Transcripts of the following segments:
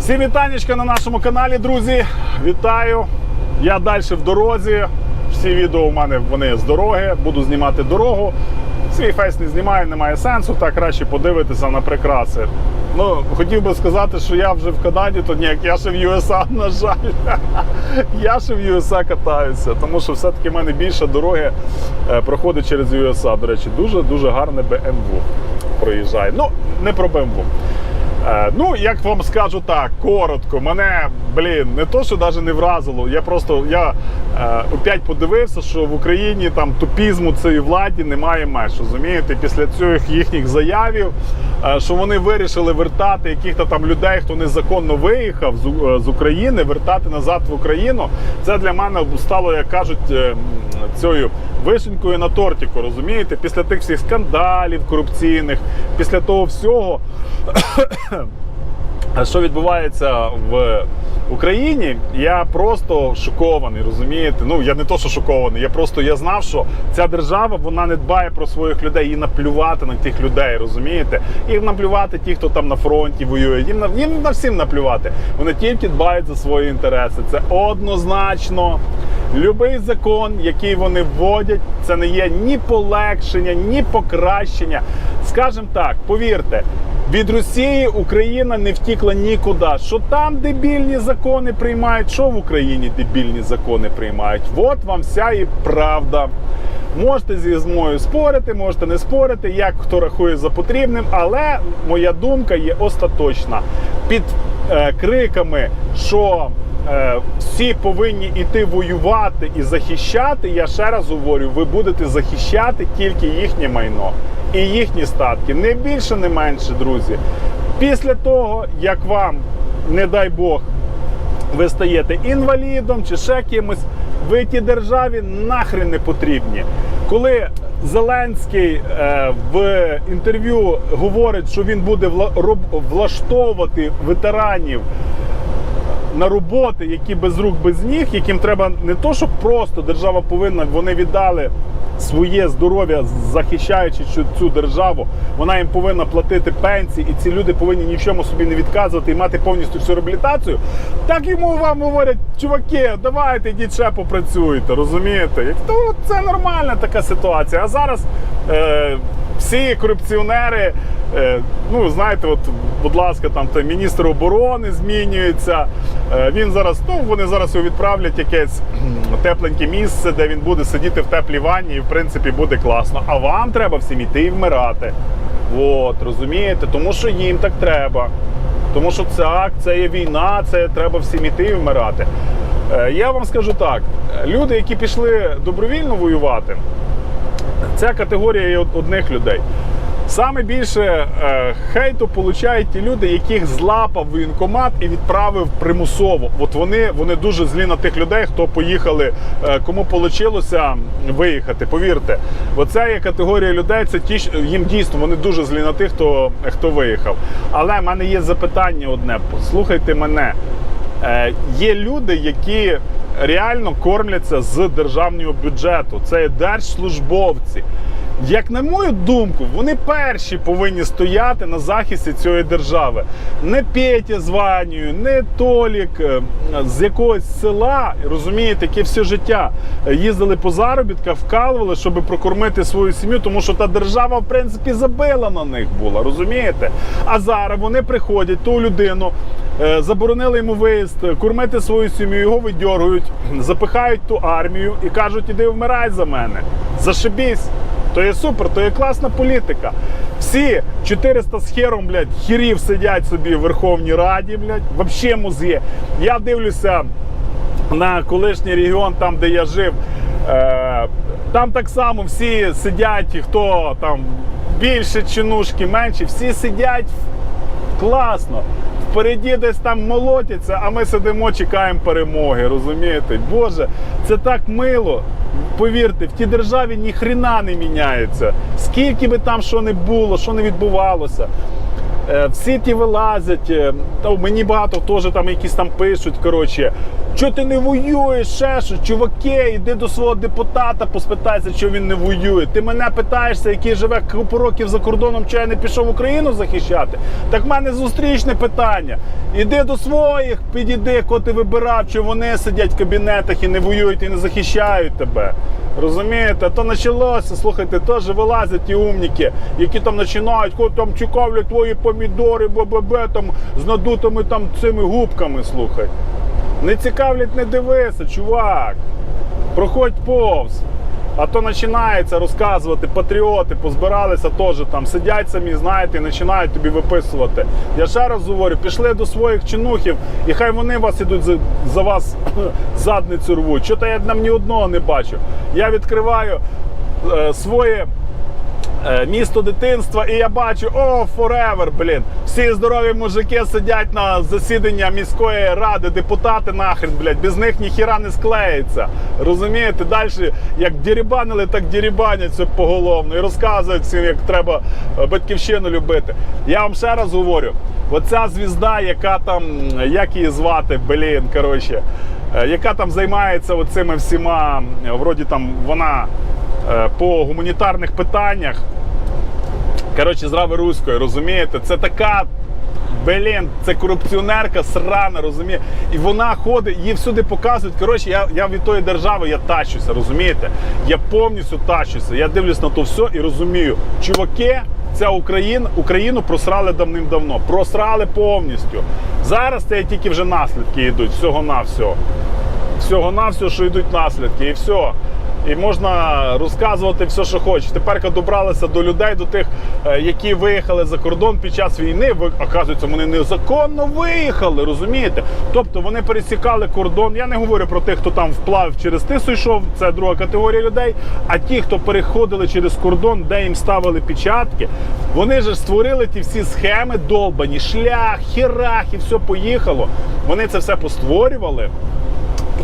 Всім вітанечка на нашому каналі, друзі. Вітаю! Я далі в дорозі. Всі відео у мене вони з дороги. Буду знімати дорогу. Свій фейс не знімаю, немає сенсу. Так краще подивитися на прикраси. Ну, хотів би сказати, що я вже в Канаді, то ні, я ще в USA, на жаль. Я ще в USA катаюся, тому що все-таки в мене більше дороги е, проходить через USA. До речі, дуже-дуже гарне BMW проїжджає. Ну, не про BMW. Е, ну, як вам скажу так, коротко, мене, блін, не то, що навіть не вразило. Я просто я е, опять подивився, що в Україні там тупізму цієї владі немає меж. Розумієте, після цих їхніх заявів, е, що вони вирішили вертати яких-то там людей, хто незаконно виїхав з, е, з України, вертати назад в Україну. Це для мене стало, як кажуть, е, цією вишенькою на тортику, розумієте? Після тих всіх скандалів корупційних, після того всього. Що відбувається в Україні, я просто шокований, розумієте? Ну я не то, що шокований, я просто я знав, що ця держава вона не дбає про своїх людей, їй наплювати на тих людей, розумієте? Їм наплювати ті, хто там на фронті воює, їм на їм на всім наплювати. Вони тільки дбають за свої інтереси. Це однозначно. Любий закон, який вони вводять, це не є ні полегшення, ні покращення. Скажем так, повірте, від Росії Україна не втікла нікуди. Що там дебільні закони приймають, що в Україні дебільні закони приймають. От вам вся і правда. Можете зі мною спорити, можете не спорити, як хто рахує за потрібним, але моя думка є остаточна. Під е, криками, що всі повинні йти воювати і захищати, я ще раз говорю, ви будете захищати тільки їхнє майно і їхні статки. Не більше, не менше, друзі. Після того, як вам, не дай Бог, ви стаєте інвалідом чи ще кимось, ви тій державі нахрен не потрібні. Коли Зеленський е, в інтерв'ю говорить, що він буде влаштовувати ветеранів на роботи, які без рук, без ніг, яким треба не то, що просто держава повинна, вони віддали своє здоров'я, захищаючи цю державу, вона їм повинна платити пенсії, і ці люди повинні ні в чому собі не відказувати і мати повністю всю реабілітацію. Так йому вам говорять, чуваки, давайте йдіть ще попрацюйте, розумієте? То це нормальна така ситуація. А зараз е, всі корупціонери. Е, ну, знаєте, от, будь ласка, там той міністр оборони змінюється. Е, він зараз, ну, вони зараз його відправлять якесь тепленьке місце, де він буде сидіти в теплій ванні, і в принципі буде класно. А вам треба всім іти і вмирати. От, розумієте? Тому що їм так треба. Тому що так, це є війна, це треба всім іти і вмирати. Е, я вам скажу так: люди, які пішли добровільно воювати, Ця категорія є одних людей. Саме більше е, хейту получають ті люди, яких злапав воєнкомат і відправив примусово. От вони, вони дуже злі на тих людей, хто поїхали, е, кому вийшло виїхати. Повірте, оця є категорія людей. Це ті, їм дійсно вони дуже злі на тих, хто, хто виїхав. Але в мене є запитання одне: послухайте мене. Е, є люди, які реально кормляться з державного бюджету. Це держслужбовці. Як на мою думку, вони перші повинні стояти на захисті цієї держави. Не Петя з Ванею, не Толік е, з якогось села, розумієте, яке все життя їздили по заробітках, вкалували, щоб прокормити свою сім'ю, тому що та держава, в принципі, забила на них була, розумієте? А зараз вони приходять, ту людину Е, заборонили йому виїзд, кормити свою сім'ю, його видьоргують, запихають ту армію і кажуть, іди вмирай за мене. Зашибісь. То є супер, то є класна політика. Всі 400 з хером, блядь, хірів сидять собі в Верховній Раді, блядь, вообще музеї. Я дивлюся на колишній регіон, там, де я жив. Е, там так само всі сидять, хто там більше чинушки, менше, всі сидять класно. Впереді десь там молотяться, а ми сидимо, чекаємо перемоги. Розумієте? Боже, це так мило. Повірте, в тій державі ні хрена не міняється. Скільки би там що не було, що не відбувалося. Е, Всі ті вилазять, е, та мені багато теж там якісь там пишуть. Коротше, Чого ти не воюєш? Ще що? Чуваки, іди до свого депутата, поспитайся, чого він не воює. Ти мене питаєшся, який живе купу років за кордоном, чого я не пішов Україну захищати? Так в мене зустрічне питання. Іди до своїх, підійди, кого ти вибирав, чи вони сидять в кабінетах і не воюють і не захищають тебе. Розумієте, то почалося, слухайте, теж вилазять ті умніки, які там починають, хоч там цікавлять твої помідори, БББ, там з надутими там цими губками, слухай. Не цікавлять, не дивися, чувак. Проходь повз. А то починається розказувати, патріоти позбиралися теж там, сидять самі, знаєте, і починають тобі виписувати. Я ще раз говорю, пішли до своїх чинухів, і хай вони вас ідуть за, за вас задницю рвуть. Що то я нам ні одного не бачу. Я відкриваю е, своє місто дитинства, і я бачу, о, forever, блін. Всі здорові мужики сидять на засідання міської ради, депутати нахрен, блядь, без них ніхіра не склеїться. Розумієте? Далі, як дірібанили, так дірібанять поголовно і розказують всім, як треба е, батьківщину любити. Я вам ще раз говорю: оця звізда, яка там, як її звати, блін, коротше, е, яка там займається оцими всіма, е, вроді там вона е, по гуманітарних питаннях. Коротше, з Руської, розумієте? Це така. Блін, це корупціонерка срана, розуміє? І вона ходить, її всюди показують. Коротше, я, я від тої держави я тащуся, розумієте? Я повністю тащуся. Я дивлюсь на то все і розумію, чуваки, ця Україна, Україну просрали давним-давно. Просрали повністю. Зараз це тільки вже наслідки йдуть, всього-навсього. Всього-навсього, що йдуть наслідки, і все. І можна розказувати все, що хочеш. Тепер добралися до людей, до тих, е, які виїхали за кордон під час війни. Ви оказується, вони незаконно виїхали, розумієте? Тобто вони пересікали кордон. Я не говорю про тих, хто там вплав через тису йшов, це друга категорія людей. А ті, хто переходили через кордон, де їм ставили печатки, вони ж створили ті всі схеми долбані, шлях, хірах, і все поїхало. Вони це все постворювали.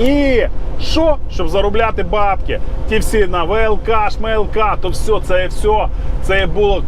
І що? Щоб заробляти бабки. Ті всі на ВЛК, ШМЛК, то все, це все. Це було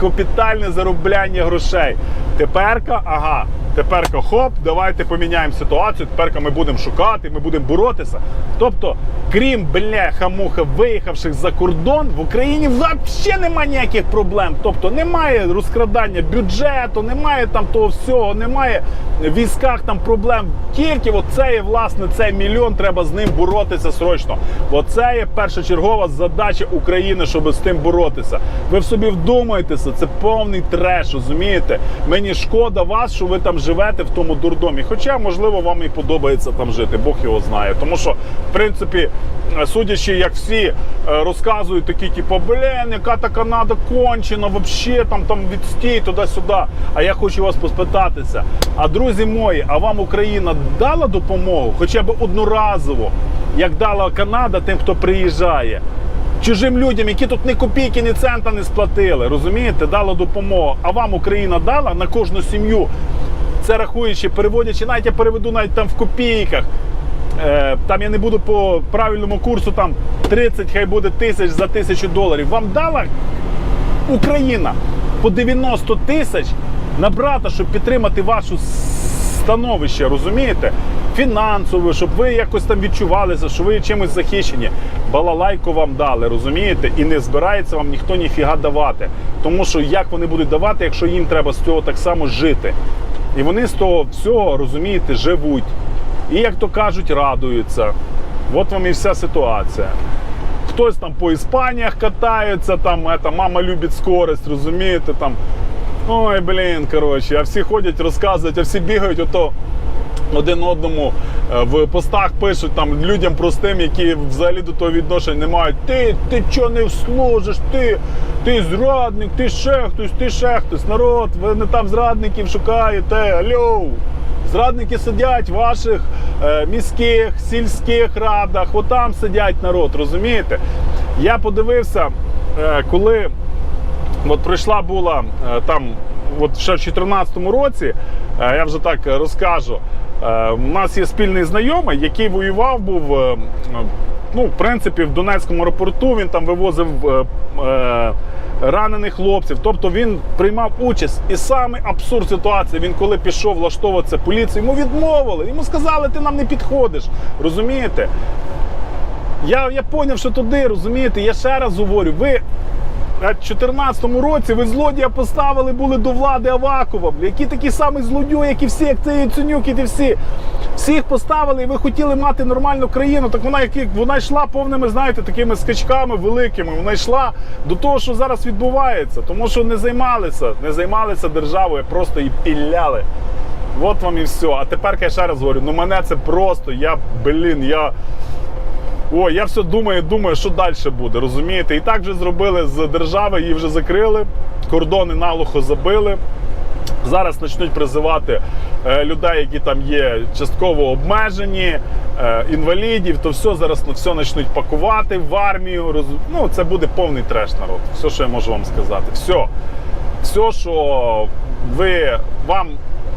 капітальне заробляння грошей. Теперка, ага, теперка хоп, давайте поміняємо ситуацію. Теперка ми будемо шукати, ми будемо боротися. Тобто, крім бляха-муха, виїхавших за кордон, в Україні взагалі немає ніяких проблем. Тобто немає розкрадання бюджету, немає там того всього, немає в військах там проблем. Тільки оце є, власне, цей мільйон, треба з ним боротися срочно. Оце є першочергова задача України, щоб з тим боротися. Ви в собі вдумайтеся, це повний треш, розумієте? Мені шкода вас, що ви там живете в тому дурдомі. Хоча, можливо, вам і подобається там жити, Бог його знає. Тому що, в принципі, судячи, як всі е, розказують, такі, типу, блін, яка та Канада кончена, взагалі там, там відстій туди-сюди. А я хочу вас поспитатися. А друзі мої, а вам Україна дала допомогу хоча б одноразово, як дала Канада тим, хто приїжджає? Чужим людям, які тут ні копійки, ні цента не сплатили, розумієте, дала допомогу. А вам Україна дала на кожну сім'ю. Це рахуючи, переводячи, навіть я переведу навіть там в копійках. Е, там я не буду по правильному курсу, там 30, хай буде тисяч за тисячу доларів. Вам дала Україна по 90 тисяч на брата, щоб підтримати ваше становище, розумієте? Фінансово, щоб ви якось там відчувалися, що ви чимось захищені. Балалайку вам дали, розумієте? І не збирається вам ніхто ніфіга давати. Тому що як вони будуть давати, якщо їм треба з цього так само жити? І вони з того всього, розумієте, живуть. І, як то кажуть, радуються. От вам і вся ситуація. Хтось там по Іспаніях катається, там это, мама любить скорость, розумієте, там. Ой, блін, коротше, а всі ходять, розказують, а всі бігають ото один одному е, в постах пишуть там людям простим, які взагалі до того відношення не мають. Ти, ти чого не служиш? Ти, ти зрадник, ти ще хтось, ти ще хтось. Народ, ви не там зрадників шукаєте. Алло! Зрадники сидять в ваших е, міських, сільських радах, отам сидять народ, розумієте? Я подивився, е, коли от прийшла була е, там, от ще в 2014 році, е, я вже так розкажу. Е, У нас є спільний знайомий, який воював був. е, ну, в принципі, в Донецькому аеропорту він там вивозив е, е, ранених хлопців. Тобто він приймав участь. І саме абсурд ситуації, він коли пішов влаштовуватися поліцію, йому відмовили. Йому сказали, ти нам не підходиш. Розумієте? Я, я поняв, що туди, розумієте, я ще раз говорю, ви. У 2014 році ви злодія поставили були до влади Авакова, які такі самі злодюги, як і всі, як цей Яценюк, і ті всі. Всіх поставили, і ви хотіли мати нормальну країну. Так вона як вона йшла повними, знаєте, такими скачками великими. Вона йшла до того, що зараз відбувається. Тому що не займалися, не займалися державою, просто її піляли. От вам і все. А тепер я ще раз говорю, ну мене це просто, я, блін, я. О, я все думаю, думаю, що далі буде. Розумієте? І так вже зробили з держави, її вже закрили, кордони наглухо забили. Зараз почнуть призивати е, людей, які там є частково обмежені, е, інвалідів, то все зараз все почнуть пакувати в армію. Ну, це буде повний треш народ. Все, що я можу вам сказати. Все, все що ви вам,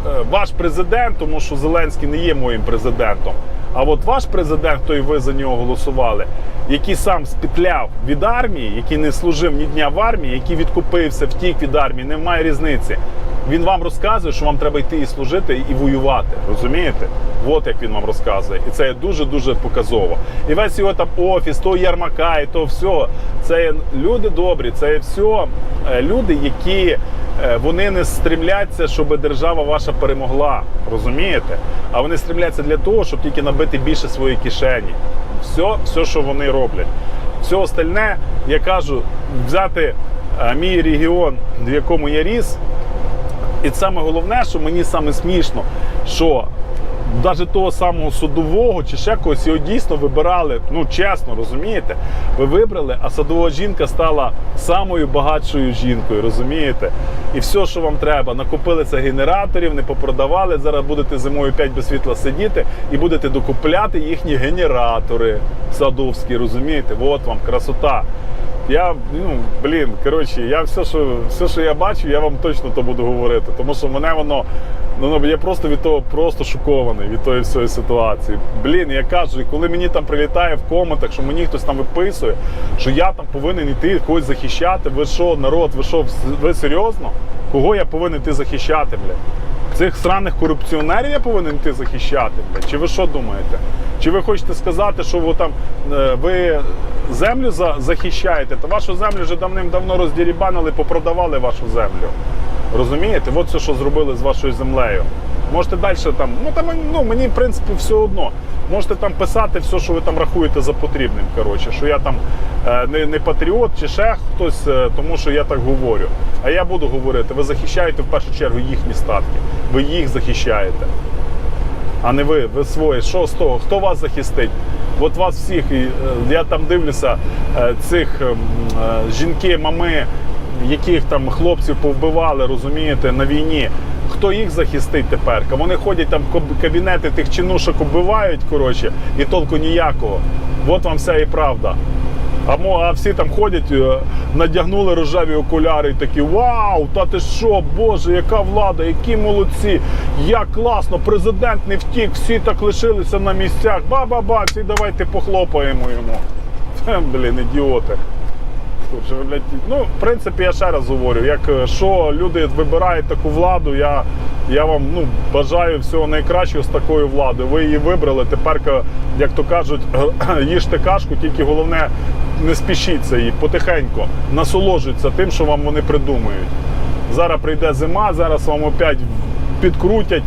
е, ваш президент, тому що Зеленський не є моїм президентом. А от ваш президент, то і ви за нього голосували, який сам спітляв від армії, який не служив ні дня в армії, який відкупився, втік від армії, немає різниці. Він вам розказує, що вам треба йти і служити і воювати. Розумієте? От як він вам розказує. І це дуже-дуже показово. І весь його там офіс, то Ярмака, і то все. Це люди добрі, це все люди, які е, вони не стремляться, щоб держава ваша перемогла. Розумієте? А вони стремляться для того, щоб тільки набити більше своєї кишені. Все, все, що вони роблять. Все остальне, я кажу, взяти е, мій регіон, в якому я ріс. І саме головне, що мені саме смішно, що навіть того самого судового чи ще когось його дійсно вибирали. Ну чесно, розумієте? Ви вибрали, а садова жінка стала самою багатшою жінкою, розумієте? І все, що вам треба, накупилися генераторів, не попродавали. Зараз будете зимою 5 без світла сидіти і будете докупляти їхні генератори садовські, розумієте? От вам красота. Я, ну, блін, коротше, я все, що все, що я бачу, я вам точно то буду говорити. Тому що мене воно, ну, я просто від того просто шокований від тої всієї ситуації. Блін, я кажу, і коли мені там прилітає в коментах, що мені хтось там виписує, що я там повинен йти когось захищати. Ви що, народ, ви що, ви серйозно? Кого я повинен йти захищати, блядь? Цих сраних корупціонерів я повинен йти захищати. Чи ви що думаєте? Чи ви хочете сказати, що ви там е, ви землю захищаєте? Та вашу землю вже давним-давно роздірібанили, попродавали вашу землю. Розумієте? От все, що зробили з вашою землею. Можете далі там, ну там ну, мені в принципі все одно. Можете там писати все, що ви там рахуєте за потрібним. Коротше, що я там е, не, не патріот чи ще хтось, е, тому що я так говорю. А я буду говорити, ви захищаєте в першу чергу їхні статки. Ви їх захищаєте. А не ви, ви свої. Що з того? Хто вас захистить? От вас всіх, е, я там дивлюся, е, цих ем, е, жінки, мами, яких там хлопців повбивали, розумієте, на війні. Хто їх захистить тепер? Вони ходять там кабінети тих чинушок убивають, коротше, і толку ніякого. От вам вся і правда. А, всі там ходять, е, надягнули рожеві окуляри і такі Вау! Та ти що, Боже, яка влада, які молодці! Як класно! Президент не втік, всі так лишилися на місцях. Ба-ба-ба, всі давайте похлопаємо йому. Хе, Блін, ідіоти. Ну, в принципі, я ще раз говорю, як е, що люди вибирають таку владу, я, я вам ну, бажаю всього найкращого з такою владою. Ви її вибрали. Тепер, як то кажуть, їжте кашку, тільки головне не спішіться і потихеньку, насолоджуйтеся тим, що вам вони придумають. Зараз прийде зима, зараз вам опять підкрутять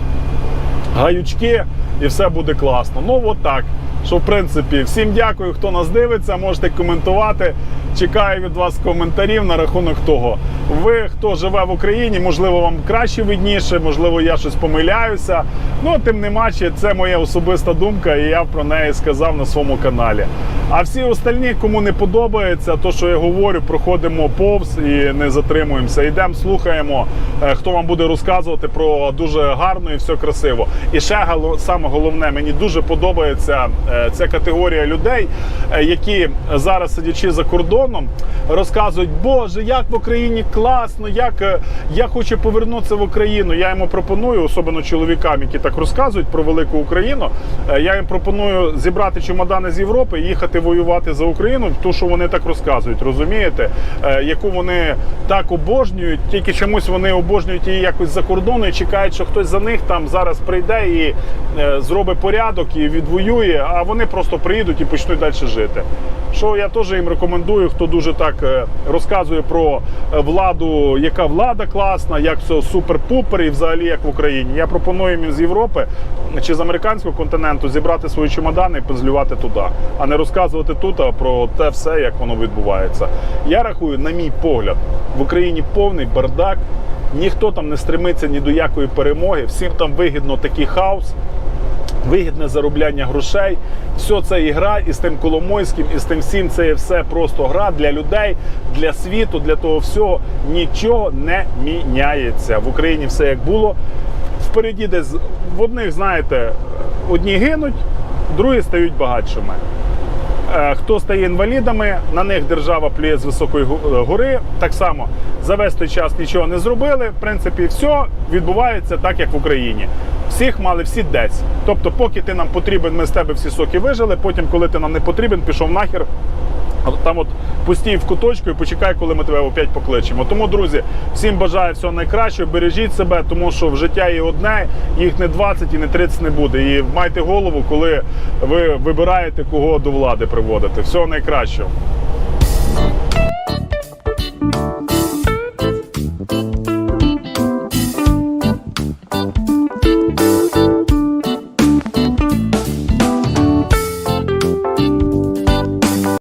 гаючки і все буде класно. Ну, от так. Що, в принципі, всім дякую, хто нас дивиться. Можете коментувати. Чекаю від вас коментарів на рахунок того. Ви, хто живе в Україні, можливо, вам краще видніше, можливо, я щось помиляюся. Ну, тим не менше, це моя особиста думка, і я про неї сказав на своєму каналі. А всі остальні, кому не подобається, то що я говорю, проходимо повз і не затримуємося. Йдемо, слухаємо, е, хто вам буде розказувати про дуже гарно і все красиво. І ще саме головне, мені дуже подобається е, ця категорія людей, е, які зараз сидячи за кордоном, розказують, Боже, як в Україні класно, як е, я хочу повернутися в Україну. Я йому пропоную, особливо чоловікам, які так розказують про велику Україну. Я їм пропоную зібрати чемодани з Європи і їхати воювати за Україну, ту, що вони так розказують, розумієте? Яку вони так обожнюють, тільки чомусь вони обожнюють її якось за кордону і чекають, що хтось за них там зараз прийде і зробить порядок і відвоює, а вони просто приїдуть і почнуть далі жити. Що я теж їм рекомендую, хто дуже так е, розказує про е, владу, яка влада класна, як все супер-пупер і взагалі як в Україні. Я пропоную їм з Європи чи з американського континенту зібрати свої чемодани і позлювати туди, а не розказувати тут про те все, як воно відбувається. Я рахую, на мій погляд, в Україні повний бардак. Ніхто там не стремиться ні до якої перемоги, всім там вигідно такий хаос вигідне заробляння грошей. Все це ігра і з тим Коломойським, і з тим всім це є все просто гра для людей, для світу, для того всього. Нічого не міняється. В Україні все як було. Впереді десь в одних, знаєте, одні гинуть, другі стають багатшими. Е, Хто стає інвалідами, на них держава плює з високої е, гори. Так само за весь той час нічого не зробили. В принципі, все відбувається так, як в Україні. Всіх мали всі десь. Тобто, поки ти нам потрібен, ми з тебе всі соки вижили. Потім, коли ти нам не потрібен, пішов нахер. Там от постій в куточку і почекай, коли ми тебе опять покличемо. Тому, друзі, всім бажаю всього найкращого. Бережіть себе, тому що в життя є одне, їх не 20 і не 30 не буде. І майте голову, коли ви вибираєте, кого до влади приводити. Всього найкращого.